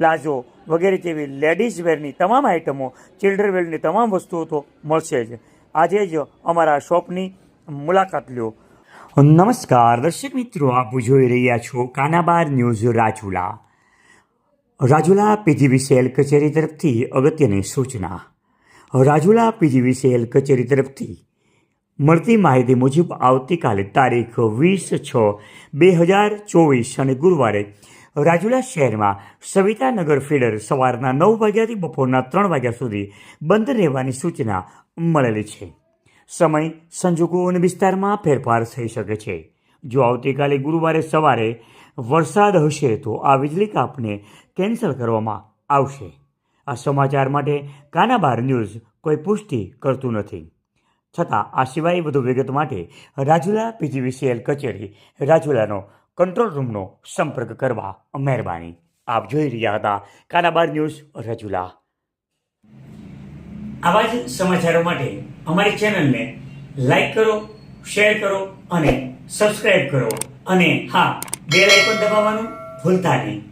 Palazzo વગેરે જેવી ladies વેરની તમામ આઇટમો ચિલ્ડ્રન વેરની તમામ વસ્તુઓ તો મળશે જ. આજે જ અમારા શોપની મુલાકાત લ્યો. નમસ્કાર, દર્શક મિત્રો, આપ જોઈ રહ્યા છો કાનાબાર ન્યૂઝ રાજુલા. રાજુલા પીજીવીસીએલ કચેરી તરફથી અગત્યની સૂચના. રાજુલા પીજીવીસીએલ કચેરી તરફથી મળતી માહિતી મુજબ આવતીકાલે તારીખ વીસ છ બે હજાર ચોવીસ અને ગુરુવારે રાજુલા શહેરમાં સવિતાનગર ફીડર સવારના નવ વાગ્યાથી બપોરના ત્રણ વાગ્યા સુધી બંધ રહેવાની સૂચના મળેલી છે. સમય સંજોગો અને વિસ્તારમાં ફેરફાર થઈ શકે છે. જો આવતીકાલે ગુરુવારે સવારે વરસાદ હશે તો આ વીજળી કાપને કેન્સલ કરવામાં આવશે. આ સમાચાર માટે કાનાબાર ન્યૂઝ કોઈ પુષ્ટિ કરતું નથી. છતાં આ સિવાય વધુ વિગત માટે રાજુલા પીજીવીસીએલ કચેરી રાજુલાનો કંટ્રોલ રૂમનો સંપર્ક કરવા મહેરબાની. આપ જોઈ રહ્યા હતા કાનાબાર ન્યૂઝ રજુલા. આવા જ સમાચારો માટે અમારી ચેનલને લાઈક કરો, શેર કરો અને સબસ્ક્રાઇબ કરો. અને હા, બેલ પણ દબાવવાનું ભૂલતા નહીં.